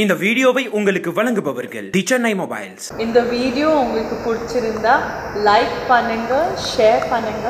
இந்த வீடியோவை உங்களுக்கு வழங்குபவர்கள் தி சென்னை மொபைல்ஸ். இந்த வீடியோ உங்களுக்கு பிடிச்சிருந்தா லைக் பண்ணுங்க ஷேர் பண்ணுங்க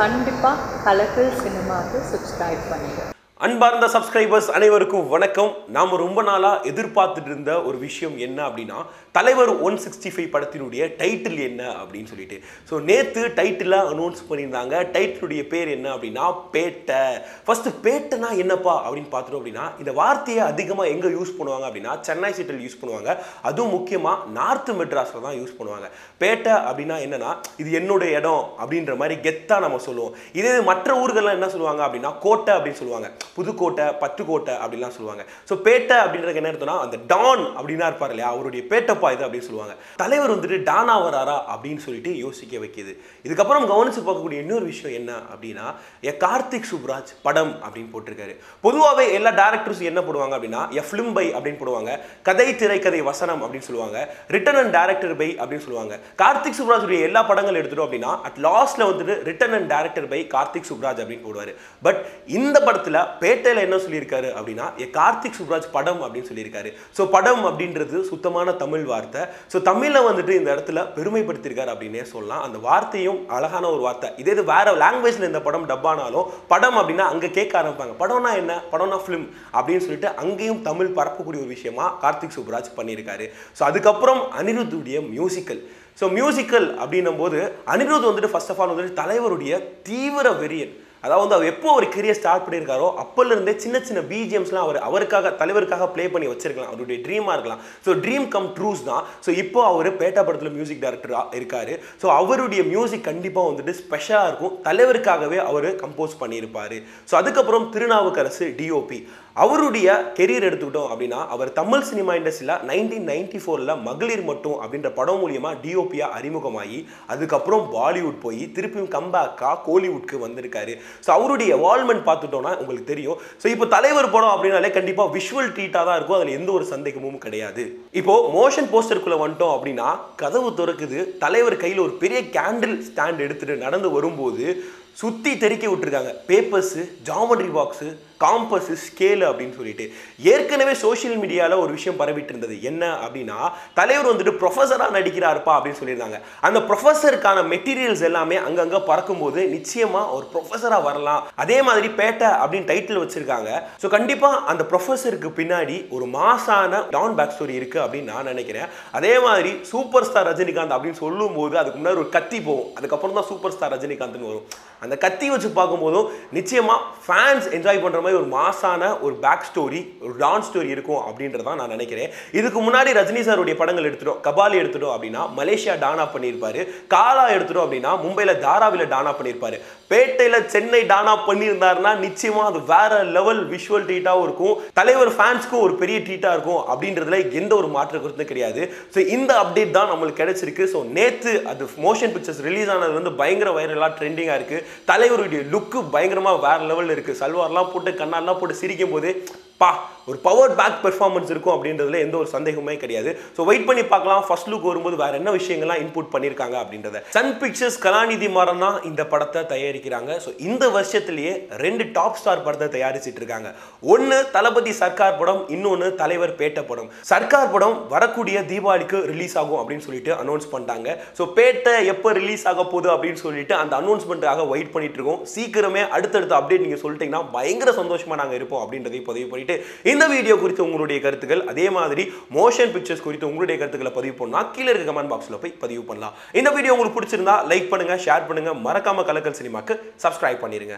கண்டிப்பாக கண்டிப்பா கலக்கல் சினிமாவுக்கு சப்ஸ்கிரைப் பண்ணுங்க. அன்பார்ந்த சப்ஸ்கிரைபர்ஸ் அனைவருக்கும் வணக்கம். நாம் ரொம்ப நாளாக எதிர்பார்த்துட்டு இருந்த ஒரு விஷயம் என்ன அப்படின்னா தலைவர் ஒன் சிக்ஸ்டி ஃபைவ் படத்தினுடைய டைட்டில் என்ன அப்படின்னு சொல்லிட்டு. ஸோ நேற்று டைட்டிலாக அனௌன்ஸ் பண்ணியிருந்தாங்க. டைட்டிலுடைய பேர் என்ன அப்படின்னா பேட்டை. ஃபஸ்ட்டு பேட்டைனா என்னப்பா அப்படின்னு பார்த்துட்டோம் அப்படின்னா இந்த வார்த்தையை அதிகமாக எங்கே யூஸ் பண்ணுவாங்க அப்படின்னா சென்னை சிட்டியில் யூஸ் பண்ணுவாங்க. அதுவும் முக்கியமாக நார்த் மெட்ராஸில் தான் யூஸ் பண்ணுவாங்க. பேட்டை அப்படின்னா என்னென்னா இது என்னுடைய இடம் அப்படின்ற மாதிரி கெத்தாக நம்ம சொல்லுவோம். இதே மற்ற ஊர்களெலாம் என்ன சொல்லுவாங்க அப்படின்னா கோட்டை அப்படின்னு சொல்லுவாங்க. புதுக்கோட்டை பத்துக்கோட்டை அப்படிலாம் சொல்லுவாங்க. ஸோ பேட்டை அப்படின்றது என்ன எடுத்தோம்னா அந்த டான் அப்படின்னா இருப்பார் இல்லையா? அவருடைய பேட்டப்பா இது அப்படின்னு சொல்லுவாங்க. தலைவர் வந்துட்டு டானா வராரா அப்படின்னு சொல்லிட்டு யோசிக்க வைக்கிது. இதுக்கப்புறம் கவனிச்சு பார்க்கக்கூடிய இன்னொரு விஷயம் என்ன அப்படின்னா எ கார்த்திக் சுப்ராஜ் படம் அப்படின்னு போட்டிருக்காரு. பொதுவாகவே எல்லா டேரக்டர்ஸ் என்ன போடுவாங்க அப்படின்னா எ ஃபிலிம் பை அப்படின்னு போடுவாங்க. கதை திரைக்கதை வசனம் அப்படின்னு சொல்லுவாங்க. ரிட்டன் அண்ட் டேரக்டர் பை அப்படின்னு சொல்லுவாங்க. கார்த்திக் சுப்ராஜுடைய எல்லா படங்கள் எடுத்துட்டோம் அப்படின்னா அட் லாஸ்ட்ல வந்துட்டு written and director by Karthik Subbaraj அப்படின்னு போடுவார். பட் இந்த படத்தில் பேட்டையில் என்ன சொல்லியிருக்காரு அப்படின்னா எ கார்த்திக் சுப்ராஜ் படம் அப்படின்னு சொல்லியிருக்காரு. ஸோ படம் அப்படின்றது சுத்தமான தமிழ் வார்த்தை. ஸோ தமிழில் வந்துட்டு இந்த இடத்துல பெருமைப்படுத்தியிருக்காரு அப்படின்னே சொல்லலாம். அந்த வார்த்தையும் அழகான ஒரு வார்த்தை. இதே இது வேற லாங்குவேஜில் இந்த படம் டப்பானாலும் படம் அப்படின்னா அங்கே கேட்க ஆரம்பிப்பாங்க. படம்னா என்ன? படம்னா ஃபிலிம் அப்படின்னு சொல்லிட்டு அங்கேயும் தமிழ் பரப்பக்கூடிய ஒரு விஷயமா கார்த்திக் சுப்ராஜ் பண்ணியிருக்காரு. ஸோ அதுக்கப்புறம் அனிருத்துடைய மியூசிக்கல் ஸோ மியூசிக்கல் அப்படின்னும் போது அனிருத் வந்துட்டு ஃபர்ஸ்ட் ஆஃப் ஆல் வந்துட்டு தலைவருடைய தீவிர வெறியன். அதாவது அவர் எப்போ ஒரு கெரியர் ஸ்டார்ட் பண்ணியிருக்காரோ அப்போலேருந்தே சின்ன சின்ன பிஜிஎம்ஸ்லாம் அவர் அவருக்காக தலைவருக்காக ப்ளே பண்ணி வச்சிருக்கலாம். அவருடைய ட்ரீமாக இருக்கலாம். ஸோ ட்ரீம் கம் ட்ரூஸ் தான். ஸோ இப்போ அவர் பேட்டா படத்தில் மியூசிக் டைரக்டராக இருக்கார். ஸோ அவருடைய மியூசிக் கண்டிப்பாக வந்துட்டு ஸ்பெஷலாக இருக்கும். தலைவருக்காகவே அவர் கம்போஸ் பண்ணியிருப்பார். ஸோ அதுக்கப்புறம் திருநாவுக்கரசு டிஓபி அவருடைய கெரியர் எடுத்துக்கிட்டோம் அப்படின்னா அவர் தமிழ் சினிமா இண்டஸ்ட்ரியில் நைன்டீன் நைன்டி ஃபோரில் மகளிர் மட்டும் அப்படின்ற படம் மூலியமாக டிஓபியாக அறிமுகமாகி அதுக்கப்புறம் பாலிவுட் போய் திருப்பியும் கம்பேக்காக கோலிவுட்க்கு வந்திருக்காரு. ஸோ அவருடைய எவால்மெண்ட் பார்த்துட்டோம்னா உங்களுக்கு தெரியும். ஸோ இப்போ தலைவர் படம் அப்படின்னாலே கண்டிப்பாக விஷுவல் ட்ரீட்டாக தான் இருக்கும். அதில் எந்த ஒரு சந்தேகமும் கிடையாது. இப்போ மோஷன் போஸ்டருக்குள்ளே வந்துட்டோம் அப்படின்னா கதவு திறக்குது. தலைவர் கையில் ஒரு பெரிய கேண்டில் ஸ்டாண்ட் எடுத்துட்டு நடந்து வரும்போது சுற்றி தெறிக்க விட்டுருக்காங்க. Papers geometry box compass scale அப்படின்னு சொல்லிட்டு. ஏற்கனவே சோஷியல் மீடியாவில் ஒரு விஷயம் பரவிட்டு இருந்தது. என்ன அப்படின்னா தலைவர் வந்துட்டு ப்ரொஃபஸராக நடிக்கிறாருப்பா அப்படின்னு சொல்லியிருந்தாங்க. அந்த ப்ரொஃபஸருக்கான மெட்டீரியல்ஸ் எல்லாமே அங்கங்கே பறக்கும்போது நிச்சயமாக ஒரு ப்ரொஃபஸராக வரலாம். அதே மாதிரி பேட்டை அப்படின்னு டைட்டில் வச்சிருக்காங்க. ஸோ கண்டிப்பாக அந்த ப்ரொஃபஸருக்கு பின்னாடி ஒரு மாசான டான் பேக் ஸ்டோரி இருக்கு அப்படின்னு நான் நினைக்கிறேன். அதே மாதிரி சூப்பர் ஸ்டார் ரஜினிகாந்த் அப்படின்னு சொல்லும்போது அதுக்கு முன்னாடி ஒரு கத்தி போகும். அதுக்கப்புறம் தான் சூப்பர் ஸ்டார் ரஜினிகாந்த்னு வரும். அந்த கத்தி வச்சு பார்க்கும்போதும் நிச்சயமாக ஃபேன்ஸ் என்ஜாய் பண்ணுற மாதிரி ஒரு மாசான ஒரு பேக் ஸ்டோரி ஒரு டான் ஸ்டோரி இருக்கும் அப்படின்றதான் நான் நினைக்கிறேன். இதுக்கு முன்னாடி ரஜினி சாருடைய படங்கள் எடுத்துட்டோம். கபாலி எடுத்துட்டோம் அப்படின்னா மலேசியா டானா பண்ணியிருப்பாரு. காலா எடுத்துட்டோம் அப்படின்னா மும்பையில் தாராவில் டானா பண்ணியிருப்பாரு. பேட்டையில் சென்னை டானா பண்ணியிருந்தாருன்னா நிச்சயமாக அது வேற லெவல் விஷுவல் ட்ரீட்டாகவும் இருக்கும். தலைவர் ஃபேன்ஸ்க்கும் ஒரு பெரிய ட்ரீட்டாக இருக்கும் அப்படின்றதுல எந்த ஒரு மாற்று கருத்தும் கிடையாது. ஸோ இந்த அப்டேட் தான் நம்மளுக்கு கிடைச்சிருக்கு. ஸோ நேற்று அது மோஷன் பிக்சர்ஸ் ரிலீஸ் ஆனது வந்து பயங்கர வைரலாக ட்ரெண்டிங்காக இருக்குது தலைவருடைய லுக்கு பயங்கரமாக வேற லெவலில் இருக்குது சல்வார்லாம் போட்டு கண்ணாலாம் போட்டு சிரிக்கும் போது பா ஒரு பவர் பேக் பெர்ஃபார்மன்ஸ் இருக்கும் அப்படின்றதுல எந்த ஒரு சந்தேகமே கிடையாது. ஸோ வெயிட் பண்ணி பார்க்கலாம். ஃபர்ஸ்ட் லுக் வரும்போது வேற என்ன விஷயங்கள்லாம் இன்புட் பண்ணியிருக்காங்க அப்படின்றத. சன் பிக்சர்ஸ் கலாநிதி மாறன் தான் இந்த படத்தை தயாரிக்கிறாங்க. ஸோ இந்த வருஷத்துலேயே ரெண்டு டாப் ஸ்டார் படத்தை தயாரிச்சிட்டு இருக்காங்க. ஒன்று தளபதி சர்க்கார் படம் இன்னொன்று தலைவர் பேட்டை படம். சர்க்கார் படம் வரக்கூடிய தீபாவளிக்கு ரிலீஸ் ஆகும் அப்படின்னு சொல்லிட்டு அனௌன்ஸ் பண்ணிட்டாங்க. ஸோ பேட்டை எப்போ ரிலீஸ் ஆக போகுது அப்படின்னு சொல்லிட்டு அந்த அனௌன்ஸ்மெண்ட்டுக்காக வெயிட் பண்ணிட்டு இருக்கோம். சீக்கிரமே அடுத்தடுத்த அப்டேட் நீங்கள் சொல்லிட்டீங்கன்னா பயங்கர சந்தோஷமாக நாங்கள் இருப்போம் அப்படின்றதையும் பதிவு பண்ணிட்டு இந்த வீடியோ குறித்து உங்களுடைய கருத்துக்கள் அதே மாதிரி மோஷன் பிக்சர்ஸ் குறித்து உங்களுடைய கருத்துக்களை பதிவு பண்ணா கீழே இருக்க கமெண்ட் பாக்ஸில் போய் பதிவு பண்ணலாம். இந்த வீடியோ உங்களுக்கு பிடிச்சிருந்தா லைக் பண்ணுங்க ஷேர் பண்ணுங்க. மறக்காம கலக்கல் சினிமாக்கு சப்ஸ்கிரைப் பண்ணிருங்க.